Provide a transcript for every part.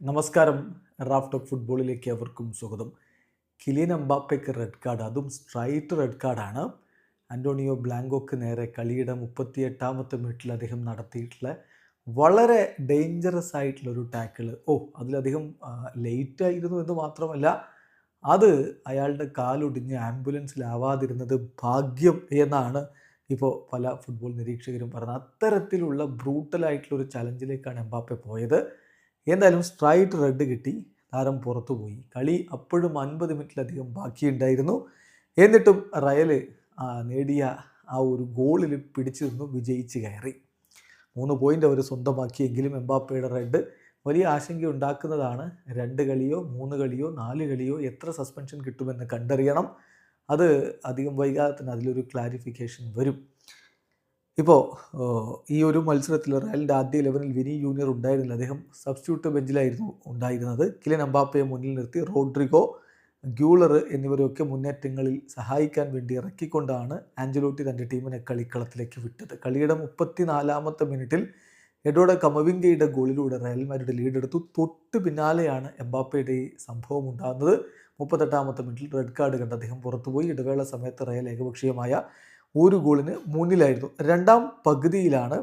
നമസ്കാരം. Raf talk ഫുട്ബോളിലേക്ക് അവർക്കും സ്വാഗതം. കിലിയൻ അംബാപ്പയ്ക്ക് റെഡ് കാർഡ് അതും സ്ട്രൈറ്റ് റെഡ് കാർഡാണ് ആന്റോണിയോ ബ്ലാങ്കോക്ക് നേരെ കളിയുടെ മുപ്പത്തി എട്ടാമത്തെ മിനിറ്റിൽ അദ്ദേഹം നടത്തിയിട്ടുള്ള വളരെ ഡേഞ്ചറസ് ആയിട്ടുള്ളൊരു ടാക്കിൾ ഓ അതിലധികം ലേറ്റ് ആയിരുന്നു എന്ന് മാത്രമല്ല അത് അയാളുടെ കാലൊടിഞ്ഞ് ആംബുലൻസിലാവാതിരുന്നത് ഭാഗ്യം എന്നാണ് ഇപ്പോൾ പല ഫുട്ബോൾ നിരീക്ഷകരും പറഞ്ഞത്. അത്തരത്തിലുള്ള ബ്രൂട്ടലായിട്ടുള്ള ഒരു ചലഞ്ചിലേക്കാണ് എംബാപ്പെ പോയത്. എന്തായാലും സ്ട്രൈറ്റ് റെഡ് കിട്ടി. താരം പുറത്തുപോയി കളി അപ്പോഴും അൻപത് മിനിറ്റിലധികം ബാക്കിയുണ്ടായിരുന്നു. എന്നിട്ടും റയൽ നേടിയ ആ ഒരു ഗോളിൽ പിടിച്ചു നിന്നു വിജയിച്ച് കയറി. മൂന്ന് പോയിന്റ് അവർ സ്വന്തമാക്കിയെങ്കിലും എംബാപ്പയുടെ റെഡ് വലിയ ആശങ്ക ഉണ്ടാക്കുന്നതാണ്. രണ്ട് കളിയോ മൂന്ന് കളിയോ നാല് കളിയോ എത്ര സസ്പെൻഷൻ കിട്ടുമെന്ന് കണ്ടറിയണം. അത് അധികം വൈകാതെ തന്നെ അതിലൊരു ക്ലാരിഫിക്കേഷൻ വരും. ഇപ്പോൾ ഈ ഒരു മത്സരത്തിൽ റയലിന്റെ ആദ്യ ഇലവനിൽ വിനി ജൂനിയർ ഉണ്ടായിരുന്നില്ല. അദ്ദേഹം സബ്സ്റ്റിറ്റ്യൂട്ട് ബെഞ്ചിലായിരുന്നു ഉണ്ടായിരുന്നത്. കിലൻ അംബാപ്പയെ മുന്നിൽ നിർത്തി റോഡ്രിഗോ ഗ്യൂളർ എന്നിവരൊക്കെ മുന്നേറ്റങ്ങളിൽ സഹായിക്കാൻ വേണ്ടി ഇറക്കിക്കൊണ്ടാണ് ആഞ്ചലോട്ടി തന്റെ ടീമിനെ കളിക്കളത്തിലേക്ക് വിട്ടത്. കളിയുടെ മുപ്പത്തിനാലാമത്തെ മിനിറ്റിൽ എഡോഡ കമവിങ്കയുടെ ഗോളിലൂടെ റയൽമാരുടെ ലീഡെടുത്തു തൊട്ട് പിന്നാലെയാണ് എംബാപ്പയുടെ ഈ സംഭവം ഉണ്ടാകുന്നത്. മുപ്പത്തെട്ടാമത്തെ മിനിറ്റിൽ റെഡ് കാർഡ് കണ്ട് അദ്ദേഹം പുറത്തുപോയി. ഇടവേള സമയത്ത് റയൽ ഏകപക്ഷീയമായ ഒരു ഗോളിന് മുന്നിലായിരുന്നു. രണ്ടാം പകുതിയിലാണ്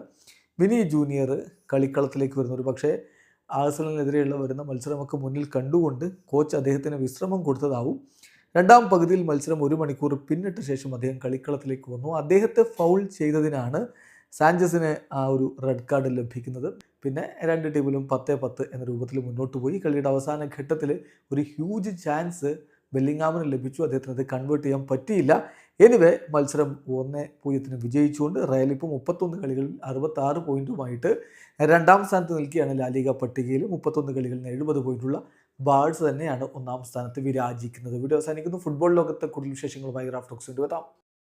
വിനി ജൂനിയർ കളിക്കളത്തിലേക്ക് വരുന്നത്. പക്ഷേ ആഴ്സണലിനെതിരെയുള്ള വരുന്ന മത്സരമൊക്കെ മുന്നിൽ കണ്ടുകൊണ്ട് കോച്ച് അദ്ദേഹത്തിന് വിശ്രമം കൊടുത്തതാവും. രണ്ടാം പകുതിയിൽ മത്സരം ഒരു മണിക്കൂർ പിന്നിട്ട ശേഷം അദ്ദേഹം കളിക്കളത്തിലേക്ക് വന്നു. അദ്ദേഹത്തെ ഫൗൾ ചെയ്തതിനാണ് സാഞ്ചസിന് ആ ഒരു റെഡ് കാർഡ് ലഭിക്കുന്നത്. പിന്നെ രണ്ട് ടീമിലും പത്ത് പത്ത് എന്ന രൂപത്തിൽ മുന്നോട്ട് പോയി. കളിയുടെ അവസാന ഘട്ടത്തിൽ ഒരു ഹ്യൂജ് ചാൻസ് ബെല്ലിങ്ങാമിന് ലഭിച്ചു. അദ്ദേഹത്തിന് അത് കൺവേർട്ട് ചെയ്യാൻ പറ്റിയില്ല. എനിവേ മത്സരം ഒന്ന് പൂജ്യത്തിന് വിജയിച്ചുകൊണ്ട് റയൽ ഇപ്പോൾ മുപ്പത്തൊന്ന് കളികളിൽ അറുപത്തി ആറ് പോയിന്റുമായിട്ട് രണ്ടാം സ്ഥാനത്ത് നിൽക്കുകയാണ് ലാലിക പട്ടികയിൽ. മുപ്പത്തൊന്ന് കളികളിൽ എഴുപത് പോയിന്റുള്ള ബാഴ്സ് തന്നെയാണ് ഒന്നാം സ്ഥാനത്ത് വിരാജിക്കുന്നത്. വീഡിയോ അവസാനിക്കുന്നു. ഫുട്ബോൾ ലോകത്തെ കൂടുതൽ വിശേഷങ്ങളുമായി റാഫ്റ്റോക്സ് കൊണ്ടുവരാം